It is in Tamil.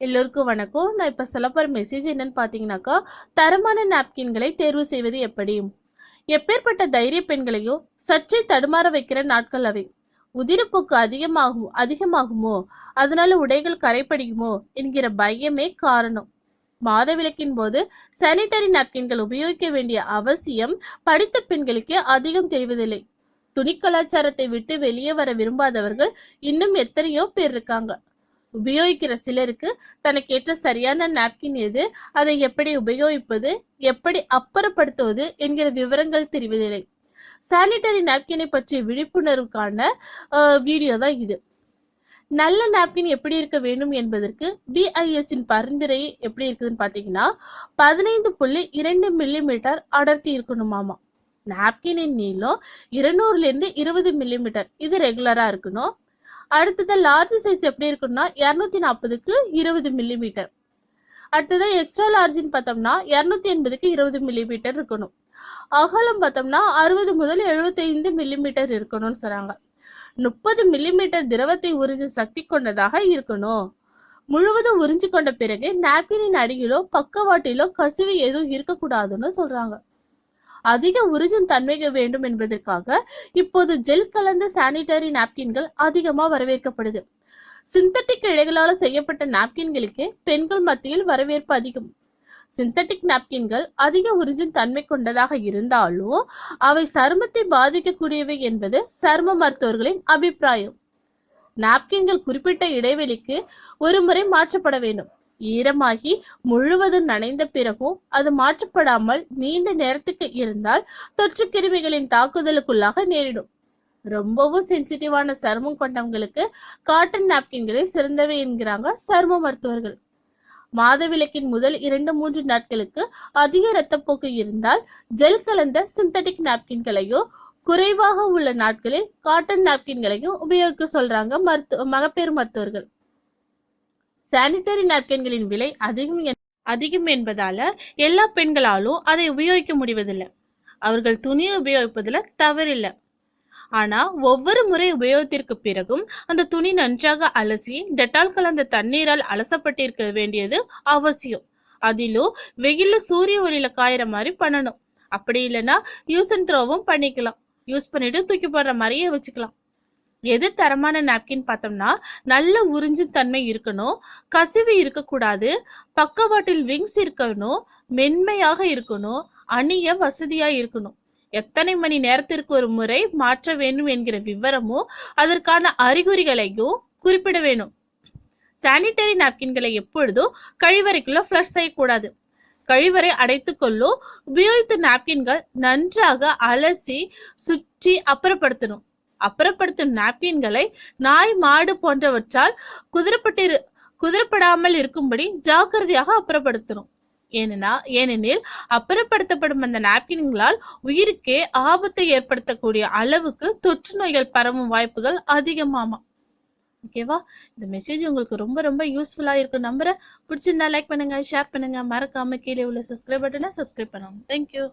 எல்லோருக்கும் வணக்கம். நான் இப்போ சொல்ல போகிற மெசேஜ் என்னன்னு பார்த்தீங்கன்னாக்கா தரமான நாப்கின்களை தேர்வு செய்வது எப்படி? எப்பேற்பட்ட தைரிய பெண்களையும் சற்றே தடுமாற வைக்கிற நாட்கள் அவை. உதிரப்போக்கு அதிகமாகும் அதிகமாகுமோ? அதனால உடைகள் கரைப்படிக்குமோ என்கிற பயமே காரணம். மாதவிலக்கின் போது சானிட்டரி நாப்கின்கள் உபயோகிக்க வேண்டிய அவசியம் படித்த பெண்களுக்கே அதிகம் தெரிவதில்லை. துணி கலாச்சாரத்தை விட்டு வெளியே வர விரும்பாதவர்கள் இன்னும் எத்தனையோ பேர் இருக்காங்க. உபயோகிக்கிற சிலருக்கு தனக்கு ஏற்ற சரியான நாப்கின் எது அதை எப்படி உபயோகிப்பது எப்படி அப்புறப்படுத்துவது என்கிற விவரங்கள் தெரிவதில்லை. சானிட்டரி நாப்கினை பற்றிய விழிப்புணர்வுக்கான வீடியோ தான் இது. நல்ல நாப்கின் எப்படி இருக்க வேண்டும் என்பதற்கு பிஐஎஸ்இன் பரிந்துரை எப்படி இருக்குதுன்னு பார்த்தீங்கன்னா பதினைந்து புள்ளி இரண்டு மில்லிமீட்டர் அடர்த்தி இருக்கணுமாமா. நாப்கினின் நீளம் இருநூறுலேருந்து இருபது மில்லிமீட்டர் இது ரெகுலராக இருக்கணும். அடுத்தது லார்ஜ் சைஸ் எப்படி இருக்குன்னா இரநூத்தி நாற்பதுக்கு இருபது மில்லிமீட்டர் அடுத்தது எக்ஸ்ட்ரா லார்ஜின்னு பார்த்தோம்னா இரநூத்தி எண்பதுக்கு இருபது மில்லிமீட்டர் இருக்கணும். அகலம் பார்த்தோம்னா அறுபது முதல் எழுபத்தைந்து மில்லிமீட்டர் இருக்கணும்னு சொல்றாங்க. முப்பது மில்லிமீட்டர் திரவத்தை உறிஞ்சும் சக்தி கொண்டதாக இருக்கணும். முழுவதும் உறிஞ்சு கொண்ட பிறகு நாப்கினின் அடியிலோ பக்கவாட்டிலோ கசிவு எதுவும் இருக்கக்கூடாதுன்னு சொல்றாங்க. அதிக உறிஞ்சும் தன்மை வேண்டும் என்பதற்காக இப்போது ஜெல் கலந்த சானிடரி நாப்கின்கள் அதிகமா வரவேற்கப்படுது. சிந்தட்டிக் இழைகளால் செய்யப்பட்ட நாப்கின்களுக்கு பெண்கள் மத்தியில் வரவேற்பு அதிகம். சிந்தட்டிக் நாப்கின்கள் அதிக உறிஞ்சும் தன்மை கொண்டதாக இருந்தாலும் அவை சருமத்தை பாதிக்கக்கூடியவை என்பது சரும மருத்துவர்களின் அபிப்பிராயம். நாப்கின்கள் குறிப்பிட்ட இடைவெளிக்கு ஒரு முறை மாற்றப்பட வேண்டும். ஈரமாகி முழுவதும் நனைந்த பிறகும் அது மாற்றப்படாமல் நீண்ட நேரத்துக்கு இருந்தால் தொற்று கிருமிகளின் தாக்குதலுக்குள்ளாக நேரிடும். ரொம்பவும் சென்சிட்டிவான சருமம் கொண்டவங்களுக்கு காட்டன் நாப்கின்களே சிறந்தவை என்கிறாங்க சரும மருத்துவர்கள். மாதவிலக்கின் முதல் இரண்டு மூன்று நாட்களுக்கு அதிக இரத்தப்போக்கு இருந்தால் ஜெல் கலந்த சிந்தட்டிக் நாப்கின்களையோ குறைவாக உள்ள நாட்களில் காட்டன் நாப்கின்களையும் உபயோகிக்க சொல்றாங்க மருத்துவ மகப்பேறு மருத்துவர்கள். சானிட்டரி நாப்கின்களின் விலை அதிகம் என்- அதிகம் என்பதால எல்லா பெண்களாலும் அதை உபயோகிக்க முடிவதில்லை. அவர்கள் துணியை உபயோகிப்பதுல தவறில்லை. ஆனா ஒவ்வொரு முறை உபயோகத்திற்கு பிறகும் அந்த துணி நன்றாக அலசி டெட்டால் கலந்த தண்ணீரால் அலசப்பட்டிருக்க வேண்டியது அவசியம். அதிலும் வெயில்ல சூரிய ஒளியில காயிற மாதிரி பண்ணணும். அப்படி இல்லைன்னா யூஸ் அண்ட் த்ரோவும் பண்ணிக்கலாம். யூஸ் பண்ணிட்டு தூக்கி போடுற மாதிரியே வச்சுக்கலாம். எது தரமான நாப்கின் பார்த்தோம்னா நல்ல உறிஞ்சும் தன்மை இருக்கணும். கசிவு இருக்கக்கூடாது. பக்கவாட்டில் விங்ஸ் இருக்கணும். மென்மையாக இருக்கணும். அணிய வசதியா இருக்கணும். எத்தனை மணி நேரத்திற்கு ஒரு முறை மாற்ற வேண்டும் என்கிற விவரமும் அதற்கான அறிகுறிகளையும் குறிப்பிட வேணும். சானிட்டரி நாப்கின்களை எப்பொழுதும் கழிவறைக்குள்ள ஃப்ளஷ் செய்யக்கூடாது. கழிவறை அடைத்து கொள்ளும் உபயோகித்த நாப்கின்கள் நன்றாக அலசி சுற்றி அப்புறப்படுத்தணும். அப்புறப்படுத்தும் நாப்கின்களை நாய் மாடு போன்றவற்றால் குதிரப்பட்டிரு குதிரப்படாமல் இருக்கும்படி ஜாக்கிரதையாக அப்புறப்படுத்தணும். ஏனெனா ஏனெனில் அப்புறப்படுத்தப்படும் அந்த நாப்கின்களால் உயிருக்கே ஆபத்தை ஏற்படுத்தக்கூடிய அளவுக்கு தொற்று நோய்கள் பரவும் வாய்ப்புகள் அதிகமாமா. ஓகேவா? இந்த மெசேஜ் உங்களுக்கு ரொம்ப ரொம்ப யூஸ்ஃபுல்லாக இருக்கும். நம்புறேன். பிடிச்சிருந்தா லைக் பண்ணுங்க ஷேர் பண்ணுங்க. மறக்காம கீழே உள்ள சப்ஸ்கிரைப் பட்டனை சப்ஸ்கிரைப் பண்ணுங்க தேங்க்யூ